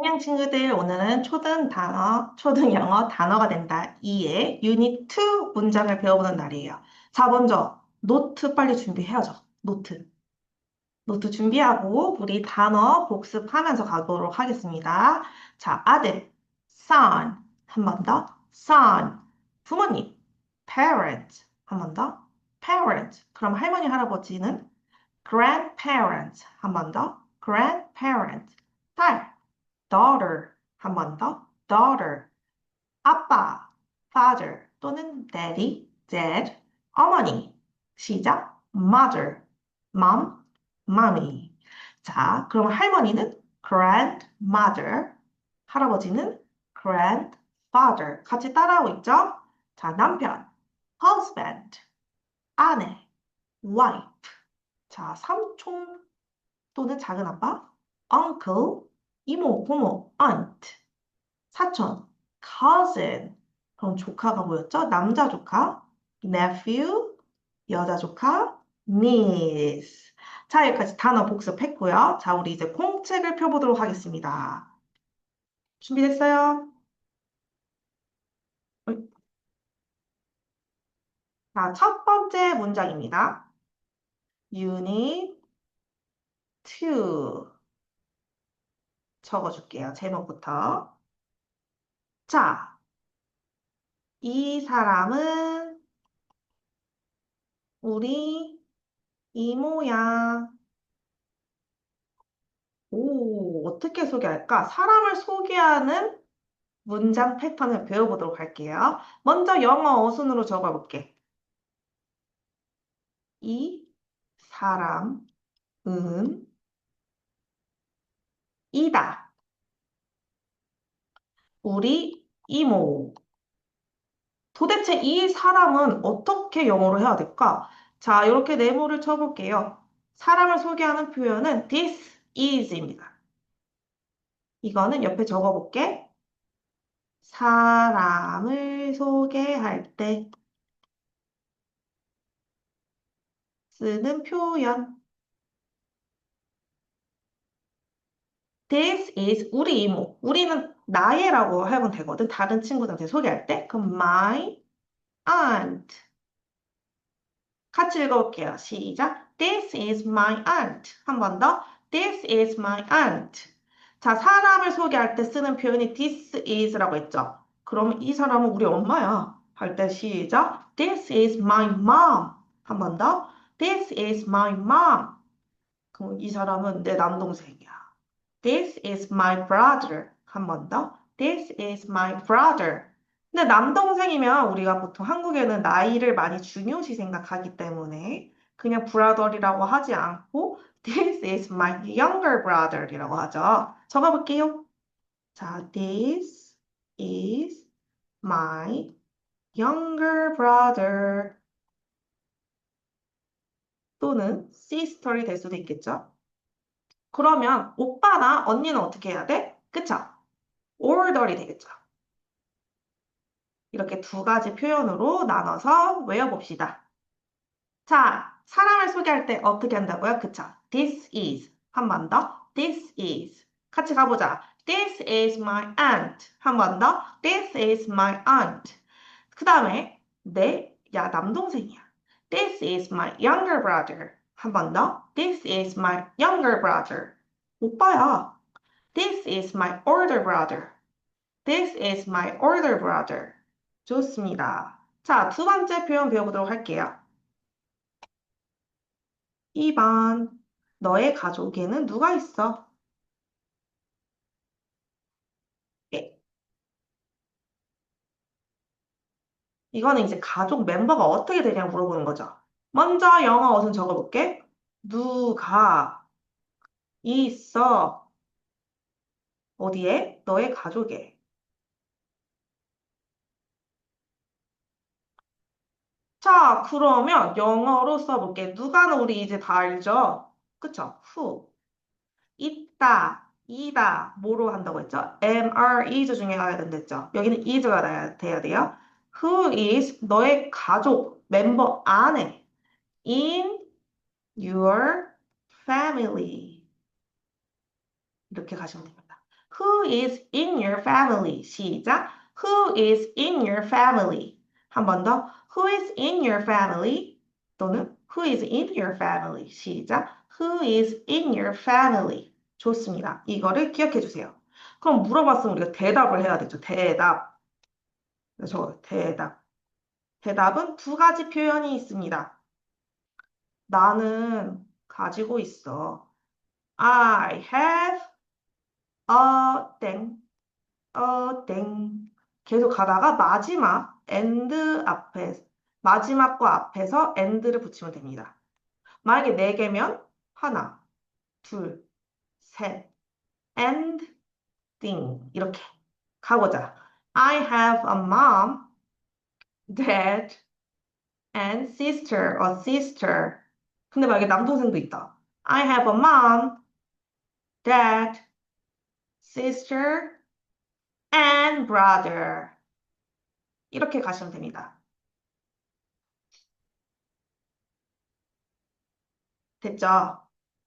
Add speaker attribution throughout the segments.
Speaker 1: 안녕 친구들, 오늘은 초등 단어, 초등 영어 단어가 된다 2의 유닛 2 문장을 배워보는 날이에요. 자, 먼저 노트 빨리 준비해야죠. 노트. 노트 준비하고 우리 단어 복습하면서 가도록 하겠습니다. 자, 아들, son. 한 번 더, son. 부모님, parent. 한 번 더, parent. 그럼 할머니, 할아버지는 grandparent. 한 번 더, grandparent. 딸, daughter 한 번 더, daughter. 아빠, father 또는 daddy, dad. 어머니, 시작, mother, mom, mommy. 자, 그럼 할머니는 grandmother, 할아버지는 grandfather. 같이 따라하고 있죠? 자, 남편, husband, 아내, wife. 자, 삼촌 또는 작은 아빠, uncle, 이모, 고모, aunt, 사촌, cousin. 그럼 조카가 뭐였죠? 남자 조카, nephew, 여자 조카, niece. 자, 여기까지 단어 복습했고요. 자, 우리 이제 공책을 펴보도록 하겠습니다. 준비됐어요? 자, 첫 번째 문장입니다. Unit 2. 적어줄게요. 제목부터. 자, 이 사람은 우리 이모야. 오, 어떻게 소개할까? 사람을 소개하는 문장 패턴을 배워보도록 할게요. 먼저 영어 어순으로 적어볼게. 이 사람은 이다. 우리 이모. 도대체 이 사람은 어떻게 영어로 해야 될까? 자, 이렇게 네모를 쳐볼게요. 사람을 소개하는 표현은 this is입니다. 이거는 옆에 적어볼게. 사람을 소개할 때 쓰는 표현. This is 우리 이모. 우리는 나의라고 하면 되거든. 다른 친구들한테 소개할 때. 그럼 my aunt. 같이 읽어볼게요. 시작. This is my aunt. 한 번 더. This is my aunt. 자, 사람을 소개할 때 쓰는 표현이 this is라고 했죠. 그럼 이 사람은 우리 엄마야. 할 때 시작. This is my mom. 한 번 더. This is my mom. 그럼 이 사람은 내 남동생이야. This is my brother. 한 번 더. This is my brother. 근데 남동생이면 우리가 보통 한국에는 나이를 많이 중요시 생각하기 때문에 그냥 brother이라고 하지 않고 This is my younger brother이라고 하죠. 적어볼게요. 자, This is my younger brother. 또는 sister이 될 수도 있겠죠. 그러면 오빠나 언니는 어떻게 해야 돼? 그쵸? older이 되겠죠. 이렇게 두 가지 표현으로 나눠서 외워봅시다. 자, 사람을 소개할 때 어떻게 한다고요? 그쵸? This is. 한 번 더. This is. 같이 가보자. This is my aunt. 한 번 더. This is my aunt. 그 다음에 내, 야, 남동생이야. This is my younger brother. 한 번 더. This is my younger brother. 오빠야. This is my older brother. This is my older brother. 좋습니다. 자, 두 번째 표현 배워보도록 할게요. 2번. 너의 가족에는 누가 있어? 예. 이거는 이제 가족 멤버가 어떻게 되냐 물어보는 거죠. 먼저 영어 어순 적어볼게. 누가 있어? 어디에? 너의 가족에. 자, 그러면 영어로 써볼게. 누가는 우리 이제 다 알죠? 그쵸? who. 있다, 이다, 뭐로 한다고 했죠? am, are, is 중에 가야 된댔죠? 여기는 is가 돼야 돼요. Who is 너의 가족, 멤버 안에 in your family. 이렇게 가시면 됩니다. Who is in your family? 시작. Who is in your family? 한 번 더. Who is in your family? 또는 Who is in your family? 시작. Who is in your family? 좋습니다. 이거를 기억해 주세요. 그럼 물어봤으면 우리가 대답을 해야 되죠. 대답. 저 대답. 대답은 두 가지 표현이 있습니다. 나는 가지고 있어. I have a 땡, a 땡. 계속 가다가 마지막 and 앞에 마지막과 앞에서 and를 붙이면 됩니다. 만약에 네 개면 하나, 둘, 셋, and thing 이렇게 가보자. I have a mom, dad, and sister or sister. 근데 만약에 남동생도 있다. I have a mom, dad, sister, and brother. 이렇게 가시면 됩니다. 됐죠?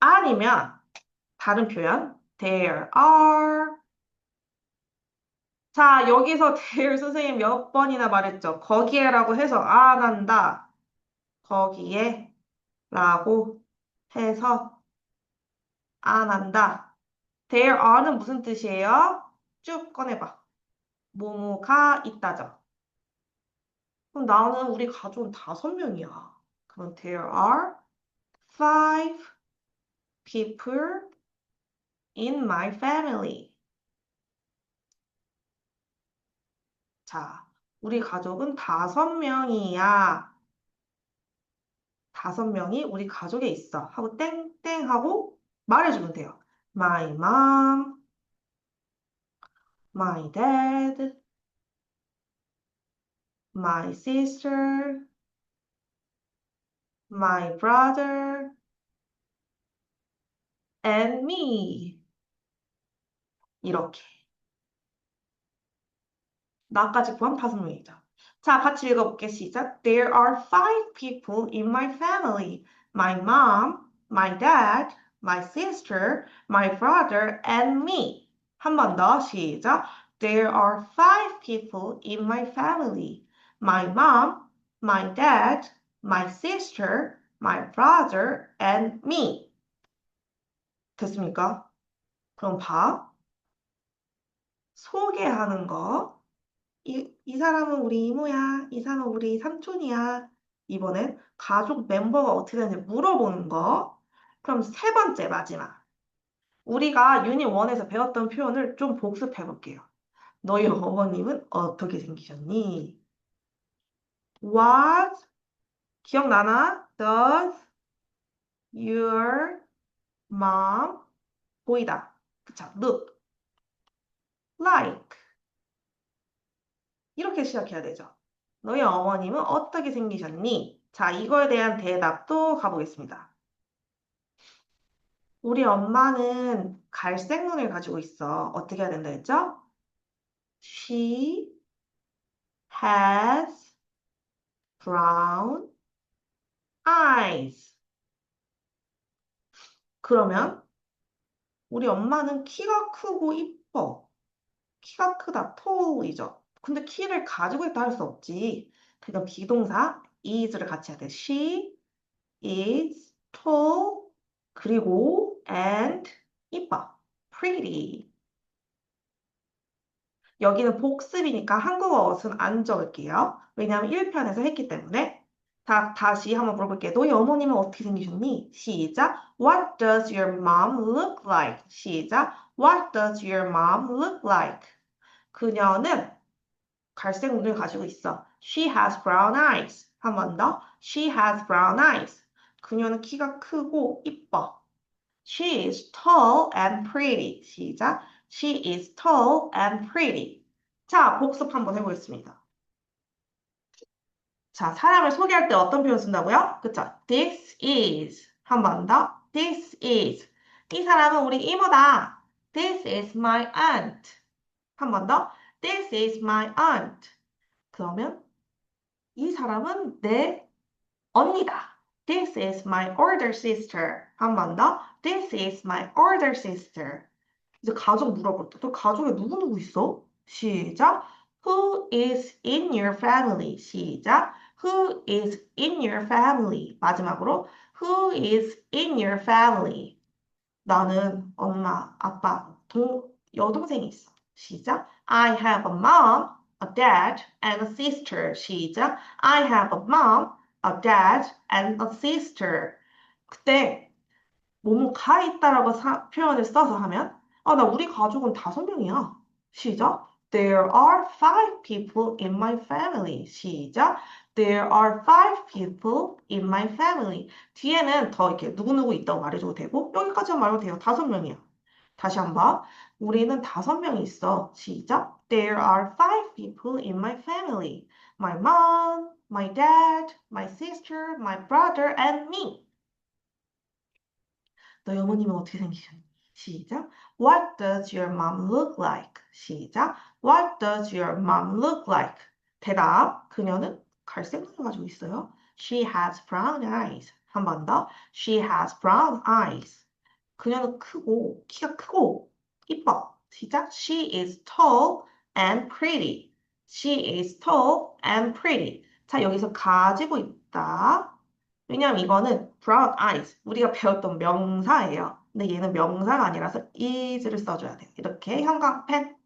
Speaker 1: 아니면 다른 표현 there are 자, 여기서 there 선생님 몇 번이나 말했죠? 거기에라고 해서 안 한다. 거기에 라고 해서 안 한다. there are는 무슨 뜻이에요? 쭉 꺼내봐. 뭐뭐가 있다죠. 그럼 나는 우리 가족은 다섯 명이야. 그럼 there are five people in my family. 자, 우리 가족은 다섯 명이야. 다섯 명이 우리 가족에 있어. 하고 땡땡 하고 말해주면 돼요. My mom, my dad, my sister, my brother, and me. 이렇게. 나까지 포함 다섯 명이죠. 자, 같이 읽어볼게. 시작. There are five people in my family. My mom, my dad, my sister, my brother, and me. 한 번 더. 시작. There are five people in my family. My mom, my dad, my sister, my brother, and me. 됐습니까? 그럼 봐. 소개하는 거. 이, 이 사람은 우리 이모야. 이 사람은 우리 삼촌이야. 이번엔 가족 멤버가 어떻게 되는지 물어보는 거. 그럼 세 번째, 마지막. 우리가 유닛 1에서 배웠던 표현을 좀 복습해 볼게요. 너희 어머님은 어떻게 생기셨니? What 기억나나? Does your mom 보이다. 그쵸? Look like 이렇게 시작해야 되죠. 너희 어머님은 어떻게 생기셨니? 자, 이거에 대한 대답도 가보겠습니다. 우리 엄마는 갈색 눈을 가지고 있어. 어떻게 해야 된다 했죠? She has brown eyes. 그러면 우리 엄마는 키가 크고 이뻐. 키가 크다, tall이죠. 근데 키를 가지고 있다 할 수 없지. 그러니까 비동사 is를 같이 해야 돼. She is tall 그리고 and 이뻐. pretty. 여기는 복습이니까 한국어 어순 안 적을게요. 왜냐하면 1편에서 했기 때문에. 다, 다시 한번 물어볼게요. 너희 어머님은 어떻게 생기셨니? 시작. What does your mom look like? 시작. What does your mom look like? 그녀는 갈색 눈을 가지고 있어. She has brown eyes. 한 번 더. She has brown eyes. 그녀는 키가 크고 이뻐. She is tall and pretty. 시작. She is tall and pretty. 자, 복습 한번 해보겠습니다. 자, 사람을 소개할 때 어떤 표현 쓴다고요? 그쵸? This is. 한 번 더. This is. 이 사람은 우리 이모다. This is my aunt. 한 번 더. This is my aunt. 그러면 이 사람은 내 언니다. This is my older sister. 한 번 더. This is my older sister. 이제 가족 물어볼 때, 또 가족에 누구누구 있어? 시작. Who is in your family? 시작. Who is in your family? 마지막으로 Who is in your family? 나는 엄마, 아빠, 동, 여동생이 있어. 시작. I have a mom, a dad, and a sister. 시작. I have a mom, a dad, and a sister. 그때 뭐뭐가 있다라고 사- 표현을 써서 하면 아, 나 우리 가족은 다섯 명이야. 시작. There are five people in my family. 시작. There are five people in my family. 뒤에는 더 이렇게 누구누구 있다고 말해줘도 되고 여기까지만 말해도 돼요. 다섯 명이야. 다시 한번. 우리는 다섯 명이 있어. 시작. There are five people in my family. My mom, my dad, my sister, my brother, and me. 너희 어머님은 어떻게 생기셨니? 시작. What does your mom look like? 시작. What does your mom look like? 대답. 그녀는 갈색 눈을 가지고 있어요. She has brown eyes. 한 번 더. She has brown eyes. 그녀는 크고, 키가 크고, 이뻐. 시작. She is tall and pretty. She is tall and pretty. 자, 여기서 가지고 있다. 왜냐면 이거는 brown eyes. 우리가 배웠던 명사예요. 근데 얘는 명사가 아니라서 is를 써줘야 돼요. 이렇게 형광펜.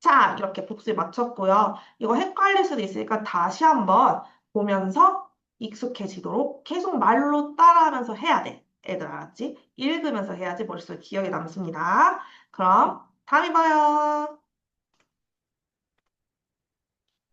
Speaker 1: 자, 이렇게 복습 마쳤고요. 이거 헷갈릴 수도 있으니까 다시 한번 보면서 익숙해지도록 계속 말로 따라하면서 해야 돼. 애들 알았지? 읽으면서 해야지 머릿속에 기억에 남습니다. 그럼 다음에 봐요.